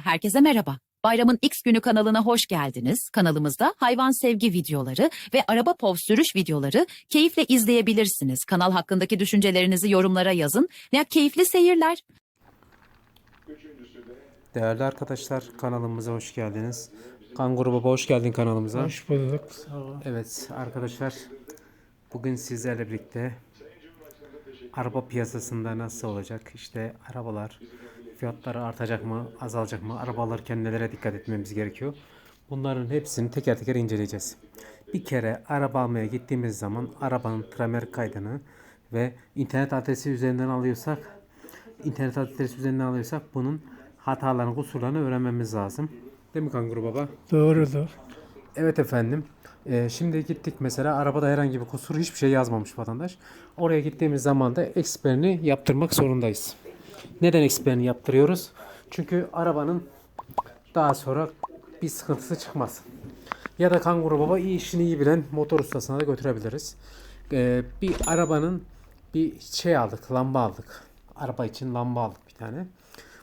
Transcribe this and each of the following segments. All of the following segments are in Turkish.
Herkese merhaba. Bayramın X günü kanalına hoş geldiniz. Kanalımızda hayvan sevgi videoları ve araba pov sürüş videoları keyifle izleyebilirsiniz. Kanal hakkındaki düşüncelerinizi yorumlara yazın. Ya keyifli seyirler. Değerli arkadaşlar kanalımıza hoş geldiniz. Kanguru Baba hoş geldin kanalımıza. Hoş bulduk. Sağ ol. Evet arkadaşlar bugün sizlerle birlikte araba piyasasında nasıl olacak? İşte arabalar fiyatları artacak mı, azalacak mı? Araba alırken nelere dikkat etmemiz gerekiyor? Bunların hepsini teker teker inceleyeceğiz. Bir kere araba almaya gittiğimiz zaman arabanın tramer kaydını ve internet adresi üzerinden alıyorsak internet adresi üzerinden alıyorsak bunun hatalarını, kusurlarını öğrenmemiz lazım. Değil mi Kanguru Baba? Doğrudur. Evet efendim. Ee, şimdi gittik mesela arabada herhangi bir kusur hiçbir şey yazmamış vatandaş. Oraya gittiğimiz zaman da eksperini yaptırmak zorundayız. Neden eksperini yaptırıyoruz? Çünkü arabanın daha sonra bir sıkıntısı çıkmaz. Ya da kanguru baba iyi işini iyi bilen motor ustasına da götürebiliriz. Ee, bir arabanın bir şey aldık, lamba aldık. Araba için lamba aldık bir tane.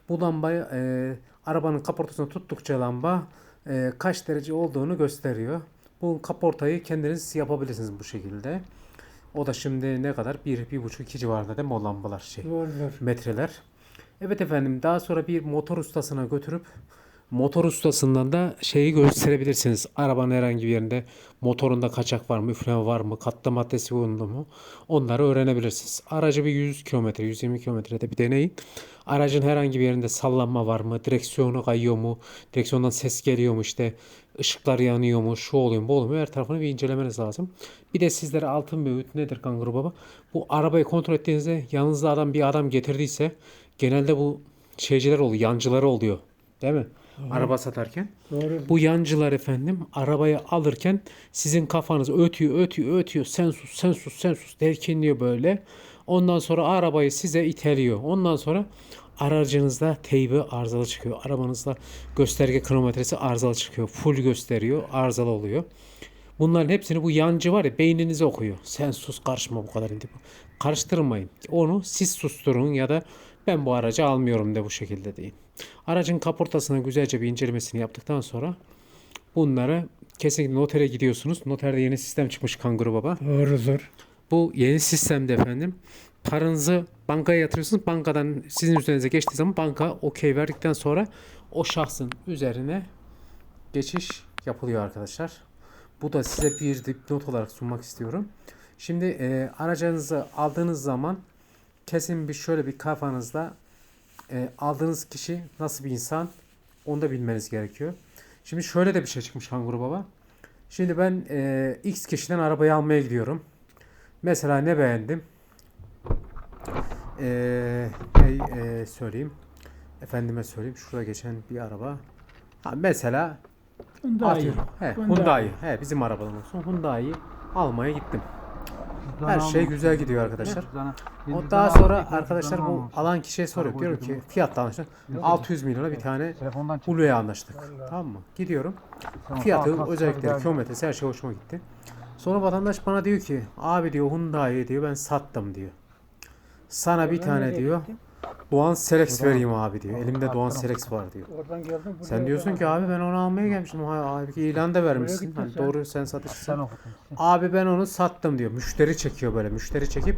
Bu lambayı e, arabanın kaportasına tuttukça lamba e, kaç derece olduğunu gösteriyor. Bu kaportayı kendiniz yapabilirsiniz bu şekilde. O da şimdi ne kadar? 1 1,5 2 civarında değil mi o lambalar şey? Doğrudur. metreler. Evet efendim daha sonra bir motor ustasına götürüp motor ustasından da şeyi gösterebilirsiniz. Arabanın herhangi bir yerinde motorunda kaçak var mı, üfleme var mı, katlama maddesi bulundu mu onları öğrenebilirsiniz. Aracı bir 100 kilometre, 120 kilometrede bir deneyin. Aracın herhangi bir yerinde sallanma var mı, direksiyonu kayıyor mu, direksiyondan ses geliyor mu işte, ışıklar yanıyor mu, şu oluyor mu, bu oluyor mu her tarafını bir incelemeniz lazım. Bir de sizlere altın öğüt nedir kanguru baba? Bu arabayı kontrol ettiğinizde yanınızda adam bir adam getirdiyse genelde bu şeyciler oluyor, yancıları oluyor. Değil mi? Araba satarken. Doğru. Bu yancılar efendim arabayı alırken sizin kafanız ötüyor, ötüyor, ötüyor. Sen sus, sen sus, sen sus derkenliyor böyle. Ondan sonra arabayı size iteliyor. Ondan sonra aracınızda teybi arızalı çıkıyor. Arabanızda gösterge kronometresi arızalı çıkıyor. Full gösteriyor, arızalı oluyor. Bunların hepsini bu yancı var ya beyninize okuyor. Sen sus karışma bu kadar. Karıştırmayın. Onu siz susturun ya da ben bu aracı almıyorum de bu şekilde deyin. Aracın kaportasına güzelce bir incelemesini yaptıktan sonra bunları kesinlikle notere gidiyorsunuz. Noterde yeni sistem çıkmış Kanguru Baba. Doğrudur. Bu yeni sistemde efendim paranızı bankaya yatırıyorsunuz. Bankadan sizin üzerinize geçtiği zaman banka okey verdikten sonra o şahsın üzerine geçiş yapılıyor arkadaşlar. Bu da size bir dipnot olarak sunmak istiyorum. Şimdi e, aracınızı aldığınız zaman kesin bir şöyle bir kafanızda e, aldığınız kişi nasıl bir insan onu da bilmeniz gerekiyor. Şimdi şöyle de bir şey çıkmış Kanguru Baba. Şimdi ben e, X kişiden arabayı almaya gidiyorum. Mesela ne beğendim? E, ne e, söyleyeyim? Efendime söyleyeyim. Şurada geçen bir araba. Ha, mesela Hyundai. atıyorum. He, Hyundai. He, bizim arabadan olsun. Hyundai'yi almaya gittim. Her şey güzel gidiyor arkadaşlar. O daha sonra arkadaşlar bu alan kişiye soruyor. Diyorum ki fiyatla anlaştık. 600 milyona bir tane Blue'ya anlaştık. Tamam mı? Gidiyorum. Fiyatı, özellikleri, kilometresi her şey hoşuma gitti. Sonra vatandaş bana diyor ki abi diyor Hyundai'yi diyor ben sattım diyor. Sana bir tane diyor Doğan Selex vereyim abi diyor. Elimde Doğan Selex var diyor. Oradan geldim. buraya Sen diyorsun ki abi ben onu almaya gelmiştim. Ha, abi ki ilan da vermişsin. Hani sen. doğru sen. Sen okudun. Abi ben onu sattım diyor. Müşteri çekiyor böyle. Müşteri çekip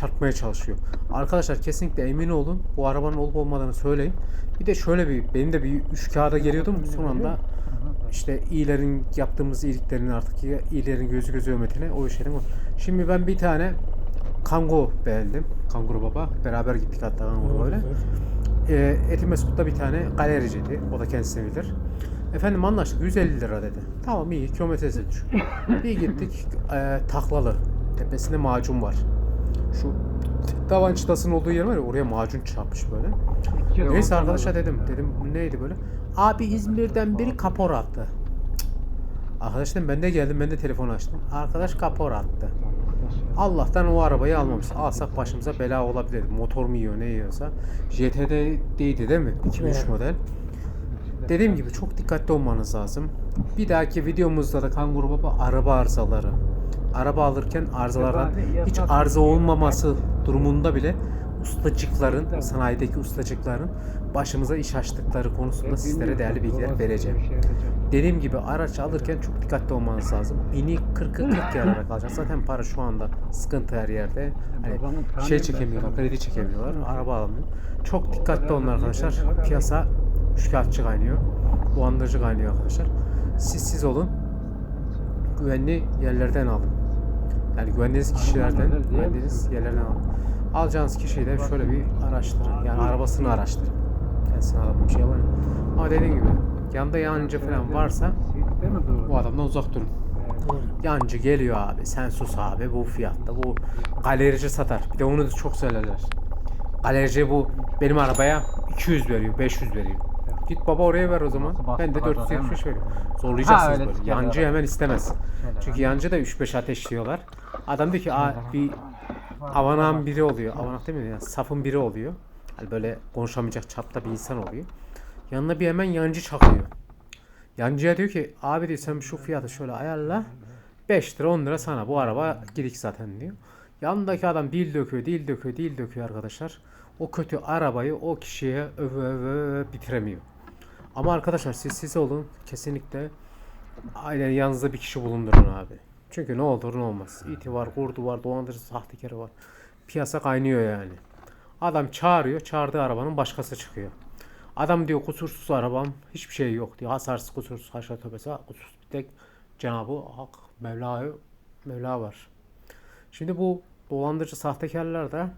çarpmaya çalışıyor. Arkadaşlar kesinlikle emin olun. Bu arabanın olup olmadığını söyleyin. Bir de şöyle bir benim de bir üç kağıda geliyordum. Son anda işte iyilerin yaptığımız iyiliklerin artık iyilerin gözü gözü hürmetine o işlerin var. Şimdi ben bir tane Kango beğendim. Kanguru Baba. Beraber gittik hatta Kanguru böyle. E, Etimeskut'ta bir tane galericiydi. O da kendisini bilir. Efendim anlaştık 150 lira dedi. Tamam iyi kilometresi düşük. bir gittik e, taklalı. Tepesinde macun var. Şu tavan çıtasının olduğu yer var ya oraya macun çarpmış böyle. Neyse arkadaşa dedim. Dedim neydi böyle? Abi İzmir'den biri kapor attı. Arkadaş dedim ben de geldim ben de telefon açtım. Arkadaş kapor attı. Allah'tan o arabayı almamış. Alsak başımıza bela olabilir. Motor mu yiyor ne yiyorsa. Değildi değil mi? 2003 Evet. model. Dediğim gibi çok dikkatli olmanız lazım. Bir dahaki videomuzda da Kanguru Baba araba arızaları. Araba alırken arızalardan hiç arıza olmaması durumunda bile ustacıkların, sanayideki ustacıkların başımıza iş açtıkları konusunda sizlere değerli bilgiler vereceğim. Dediğim gibi araç alırken çok dikkatli olmanız lazım. Bini 40'ı 40 yararak alacak. Zaten para şu anda sıkıntı her yerde. Hani şey çekemiyorlar, kredi çekemiyorlar, araba alamıyor. Çok dikkatli olun arkadaşlar. Piyasa üçkağıtçı kaynıyor. Dolandırıcı kaynıyor arkadaşlar. Siz siz olun. Güvenli yerlerden alın. Yani güvendiğiniz kişilerden, güvendiğiniz yerlerden alın. Alacağınız kişiyi de şöyle bir araştırın. Yani arabasını araştırın. Kendisine alan bir şey var. ya. Ama dediğim gibi yanında yancı falan varsa bu adamdan uzak durun. Yancı geliyor abi. Sen sus abi bu fiyatta. Bu galerici satar. Bir de onu da çok söylerler. Galerici bu benim arabaya 200 veriyor, 500 veriyor. Git baba oraya ver o zaman. Ben de 470 veriyorum. Zorlayacaksınız öyle böyle. Yancı hemen istemez. Çünkü yancı da 3-5 ateşliyorlar. Adam diyor ki Aa, bir avanan biri oluyor. Avanak değil mi? Yani safın biri oluyor. Hani böyle konuşamayacak çapta bir insan oluyor. Yanına bir hemen yancı çakıyor. Yancıya diyor ki abi diyor sen şu fiyatı şöyle ayarla. 5 lira 10 lira sana bu araba gidik zaten diyor. Yanındaki adam dil döküyor, dil döküyor, dil döküyor arkadaşlar. O kötü arabayı o kişiye öve öve bitiremiyor. Ama arkadaşlar siz siz olun kesinlikle aynen yanınızda bir kişi bulundurun abi. Çünkü ne olur ne olmaz. İti var, kurdu var, dolandırıcı sahtekarı var. Piyasa kaynıyor yani. Adam çağırıyor, çağırdığı arabanın başkası çıkıyor. Adam diyor kusursuz arabam, hiçbir şey yok diyor. Hasarsız, kusursuz, haşa tövbesi, kusursuz bir tek Cenab-ı Hak, Mevla, Mevla var. Şimdi bu dolandırıcı sahtekarlar da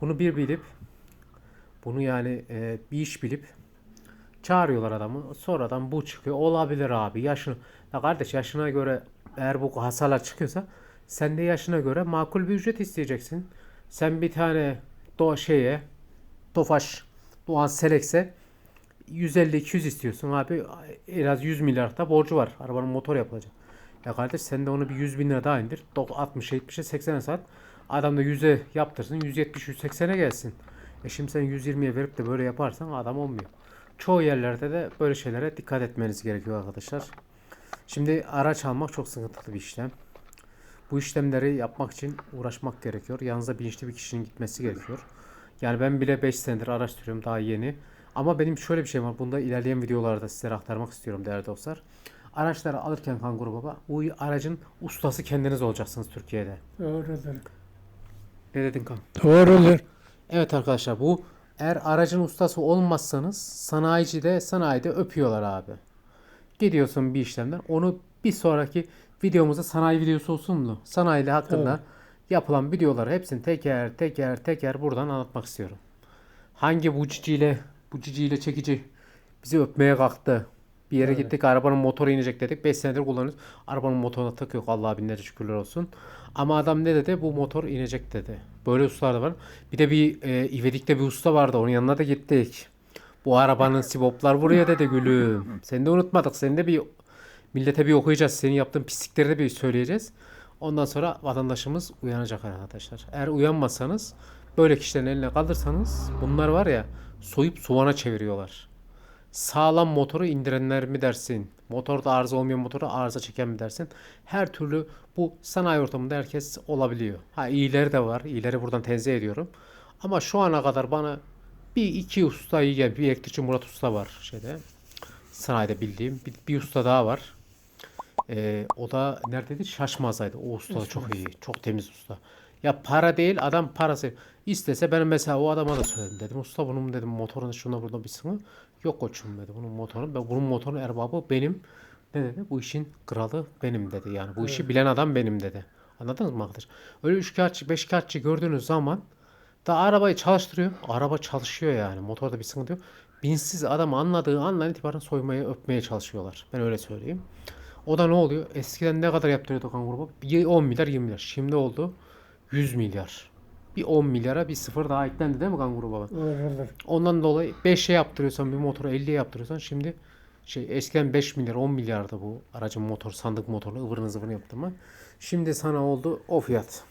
bunu bir bilip bunu yani e, bir iş bilip çağırıyorlar adamı. Sonradan bu çıkıyor. Olabilir abi. Yaşını ya kardeş yaşına göre eğer bu hasarlar çıkıyorsa sen de yaşına göre makul bir ücret isteyeceksin. Sen bir tane do şeye Tofaş Doğan Selex'e 150-200 istiyorsun abi. En az 100 milyar da borcu var. Arabanın motor yapılacak. Ya kardeş sen de onu bir 100 bin lira daha indir. 60'a 70'e 80'e sat. Adam da 100'e yaptırsın. 170-180'e gelsin. E şimdi sen 120'ye verip de böyle yaparsan adam olmuyor. Çoğu yerlerde de böyle şeylere dikkat etmeniz gerekiyor arkadaşlar. Şimdi araç almak çok sıkıntılı bir işlem. Bu işlemleri yapmak için uğraşmak gerekiyor. Yanınızda bilinçli bir kişinin gitmesi gerekiyor. Yani ben bile 5 senedir araştırıyorum daha yeni. Ama benim şöyle bir şey var. Bunda ilerleyen videolarda sizlere aktarmak istiyorum değerli dostlar. Araçları alırken Kanguru Baba bu aracın ustası kendiniz olacaksınız Türkiye'de. Doğrudur. Ne dedin kan? Doğrudur. Evet arkadaşlar bu eğer aracın ustası olmazsanız sanayici de sanayide öpüyorlar abi. Gidiyorsun bir işlemden onu bir sonraki videomuzda sanayi videosu olsun mu? Sanayi hakkında yapılan videoları hepsini teker teker teker buradan anlatmak istiyorum. Hangi bu ciciyle bu ciciyle çekici bizi öpmeye kalktı. Bir yere gittik arabanın motoru inecek dedik. 5 senedir kullanıyoruz. Arabanın motoruna takıyor Allah'a binlerce şükürler olsun. Ama adam ne dedi? Bu motor inecek dedi. Böyle ustalar da var. Bir de bir e, İvedik'te bir usta vardı. Onun yanına da gittik. Bu arabanın siboplar buraya dedi gülüm. Seni de unutmadık. Seni de bir millete bir okuyacağız. Senin yaptığın pislikleri de bir söyleyeceğiz. Ondan sonra vatandaşımız uyanacak arkadaşlar. Eğer uyanmazsanız böyle kişilerin eline kalırsanız bunlar var ya soyup soğana çeviriyorlar. Sağlam motoru indirenler mi dersin? Motorda arıza olmayan motoru arıza çeken mi dersin? Her türlü bu sanayi ortamında herkes olabiliyor. Ha iyileri de var. İyileri buradan tenzih ediyorum. Ama şu ana kadar bana bir iki usta iyi gel. Bir elektrikçi Murat Usta var şeyde. Sanayide bildiğim. Bir, bir usta daha var. Ee, o da neredeydi? Şaşmaz'daydı. O usta da çok iyi. Çok temiz usta. Ya para değil adam parası. İstese ben mesela o adama da söyledim dedim. Usta bunun dedim motorun şuna burada bir sıvı. Yok koçum dedi. Bunun motoru ben bunun motorun erbabı benim. Ne dedi? Bu işin kralı benim dedi. Yani bu işi bilen adam benim dedi. Anladınız mı arkadaşlar? Öyle üç kağıtçı, beş kağıtçı gördüğünüz zaman da arabayı çalıştırıyor. Araba çalışıyor yani. Motorda bir sıkıntı yok. Binsiz adamı anladığı andan itibaren soymaya, öpmeye çalışıyorlar. Ben öyle söyleyeyim. O da ne oluyor? Eskiden ne kadar yaptırıyordu kan grubu? Bir 10 milyar 20 milyar. Şimdi oldu 100 milyar. Bir 10 milyara bir sıfır daha eklendi değil mi kan grubu? Doğrudur. Ondan dolayı 5'e yaptırıyorsan bir motoru 50'ye yaptırıyorsan şimdi şey eskiden 5 milyar 10 milyardı bu aracın motor sandık motorlu ıvırını zıvırını yaptım ben. Şimdi sana oldu o fiyat.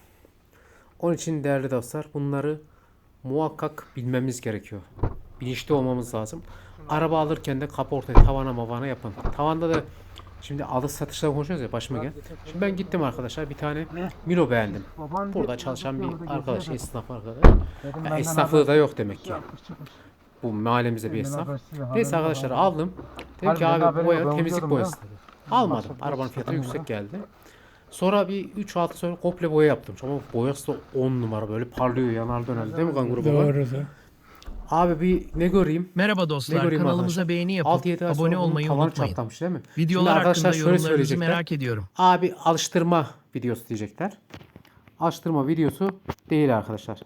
Onun için değerli dostlar bunları muhakkak bilmemiz gerekiyor. Bilinçli olmamız lazım. Araba alırken de kaportayı tavana mavana yapın. Tavanda da Şimdi alış satıştan konuşuyoruz ya başıma gel. Şimdi ben gittim arkadaşlar bir tane Milo beğendim. Burada çalışan bir arkadaş, esnaf arkadaş. Ya esnaflığı da yok demek ki. Bu mahallemizde bir esnaf. Neyse arkadaşlar aldım. Dedim ki abi bu boya temizlik boyası dedi. Almadım. Arabanın fiyatı yüksek geldi. Sonra bir 3 altı sonra komple boya yaptım. Ama boyası da 10 numara böyle parlıyor yanar döner değil mi kanguru baba? Doğrudur. Abi bir ne göreyim? Merhaba Ne dostlar. göreyim Kanalımıza arkadaşlar? beğeni yapıp 6-7 ay sonra abone bunun olmayı unutmayın. çatlamış değil mi? Videolar Şimdi arkadaşlar hakkında şöyle yorumlarınızı merak ediyorum. Abi alıştırma videosu diyecekler. Alıştırma videosu değil arkadaşlar.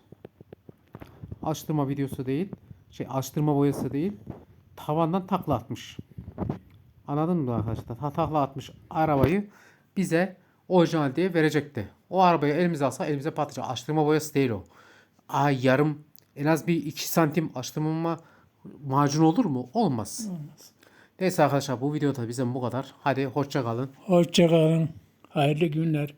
Alıştırma videosu değil. Şey alıştırma boyası değil. Tavandan takla atmış. Anladın mı arkadaşlar? Ta- Takla atmış arabayı bize orijinal diye verecekti. O arabayı elimize alsa elimize patlayacak. Alıştırma boyası değil o. Ay yarım en az bir 2 santim alıştırma macun olur mu? Olmaz. Neyse arkadaşlar bu videoda bizden bu kadar. Hadi hoşça kalın. Hoşça kalın. Hayırlı günler.